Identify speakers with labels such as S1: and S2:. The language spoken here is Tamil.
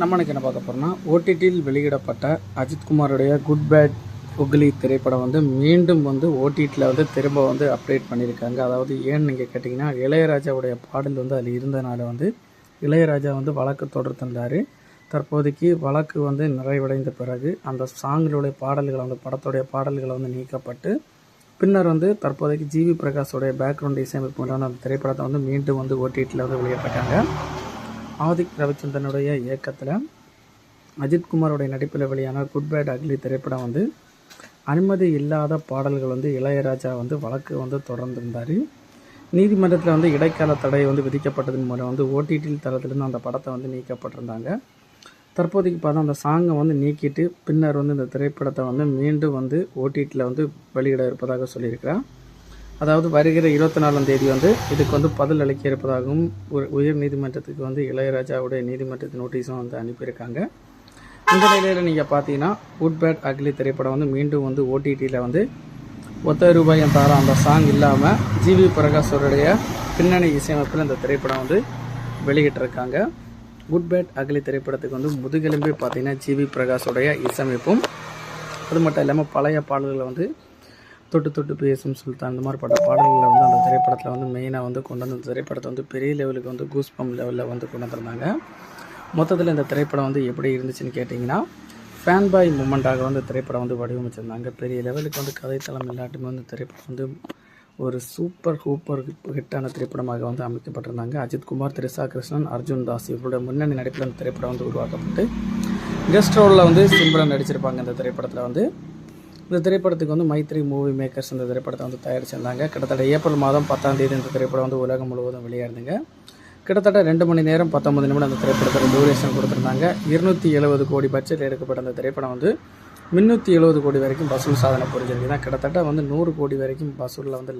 S1: நம்ம எனக்கு என்ன பார்க்க போகிறோம்னா ஓடிடியில் வெளியிடப்பட்ட அஜித்குமாருடைய குட் பேட் உக்லி திரைப்படம் வந்து மீண்டும் வந்து ஓடிடியில் வந்து திரும்ப வந்து அப்டேட் பண்ணியிருக்காங்க. அதாவது ஏன்னு நீங்கள் கேட்டிங்கன்னா இளையராஜாவுடைய பாடல் வந்து அதில் இருந்தனால வந்து இளையராஜா வந்து வழக்கு தொடர் தந்தார் தற்போதைக்கு வழக்கு வந்து நிறைவடைந்த பிறகு அந்த சாங்களுடைய பாடல்களை வந்து படத்துடைய பாடல்களை வந்து நீக்கப்பட்டு பின்னர் வந்து தற்போதைக்கு ஜிவி பிரகாஷோடைய பேக்ரவுண்ட் இசையமைப்பு அந்த திரைப்படத்தை வந்து மீண்டும் வந்து ஓடிடியில் வந்து வெளியிட்டிருக்காங்க ஆதிக் ரவிச்சந்திரனுடைய இயக்கத்தில் அஜித்குமாரோடைய நடிப்பில் வெளியான குட் பேட் அக்லி திரைப்படம் வந்து அனுமதி இல்லாத பாடல்கள் வந்து இளையராஜா வந்து வழக்கு வந்து தொடர்ந்திருந்தார். நீதிமன்றத்தில் வந்து இடைக்கால தடை வந்து விதிக்கப்பட்டதன் மூலம் வந்து ஓடிடி தளத்திலிருந்து அந்த படத்தை வந்து நீக்கப்பட்டிருந்தாங்க. தற்போதைக்கு பார்த்தா அந்த சாங்கை வந்து நீக்கிட்டு பின்னர் வந்து இந்த திரைப்படத்தை வந்து மீண்டும் வந்து ஓடிடியில் வந்து வெளியிட இருப்பதாக சொல்லியிருக்கிறார். அதாவது வருகிற இருபத்தி நாலாம் தேதி வந்து இதுக்கு வந்து பதில் அளிக்க இருப்பதாகவும் உயர் நீதிமன்றத்துக்கு வந்து இளையராஜாவுடைய நீதிமன்றத்தின் நோட்டீஸும் வந்து அனுப்பியிருக்காங்க. இந்த நிலையில் நீங்கள் பார்த்தீங்கன்னா குட் பேட் அக்லி திரைப்படம் வந்து மீண்டும் வந்து ஓடிடியில் வந்து ஒத்த ரூபாயம் தார அந்த சாங் இல்லாமல் ஜிவி பிரகாஷோருடைய பின்னணி இசையமைப்பில் இந்த திரைப்படம் வந்து வெளியிட்டிருக்காங்க. குட் பேட் அக்லி திரைப்படத்துக்கு வந்து முதுகெலும்பே பார்த்தீங்கன்னா ஜிவி பிரகாஷோடைய இசையமைப்பும் அது மட்டும் இல்லாமல் பழைய பாடல்களை வந்து தொட்டு தொட்டு பேசும் சுல்தான் இந்த மாதிரி பட்ட பாடல்களை வந்து அந்த திரைப்படத்தில் வந்து மெயினாக வந்து கொண்டு வந்து அந்த திரைப்படத்தை வந்து பெரிய லெவலுக்கு வந்து கூஸ்பம் லெவலில் வந்து கொண்டு வந்திருந்தாங்க. மொத்தத்தில் இந்த திரைப்படம் வந்து எப்படி இருந்துச்சுன்னு கேட்டிங்கன்னா ஃபேன் பாய் மூமெண்ட்டாக வந்து திரைப்படம் வந்து வடிவமைச்சிருந்தாங்க. பெரிய லெவலுக்கு வந்து கதைத்தளம் இல்லாட்டுமே வந்து திரைப்படம் வந்து ஒரு சூப்பர் சூப்பர் ஹிட்டான திரைப்படமாக வந்து அமைக்கப்பட்டிருந்தாங்க. அஜித் குமார் திரிசா கிருஷ்ணன் அர்ஜுன் தாஸ் இவருடைய முன்னணி நடிப்பில் அந்த திரைப்படம் வந்து உருவாக்கப்பட்டு கெஸ்ட் ரோலில் வந்து சிம்ரன் நடிச்சிருப்பாங்க இந்த திரைப்படத்தில் வந்து. இந்த திரைப்படத்துக்கு வந்து மைத்ரி மூவி மேக்கர்ஸ் இந்த திரைப்படத்தை வந்து தயாரிச்சிருந்தாங்க. கிட்டத்தட்ட ஏப்ரல் மாதம் பத்தாம் தேதி இந்த திரைப்படம் வந்து உலகம் முழுவதும் வெளியாயிருந்துங்க. கிட்டத்தட்ட ரெண்டு மணி நேரம் பத்தொம்பது நிமிடம் அந்த திரைப்படத்தில் டூரேஷன் கொடுத்துருந்தாங்க. இருநூற்றி எழுபது கோடி பட்ஜெட் எடுக்கப்பட்ட அந்த திரைப்படம் வந்து முந்நூற்றி எழுபது கோடி வரைக்கும் வசூல் சாதனை புரிஞ்சிருக்கு தான் கிட்டத்தட்ட வந்து நூறு கோடி வரைக்கும் வசூலில் வந்து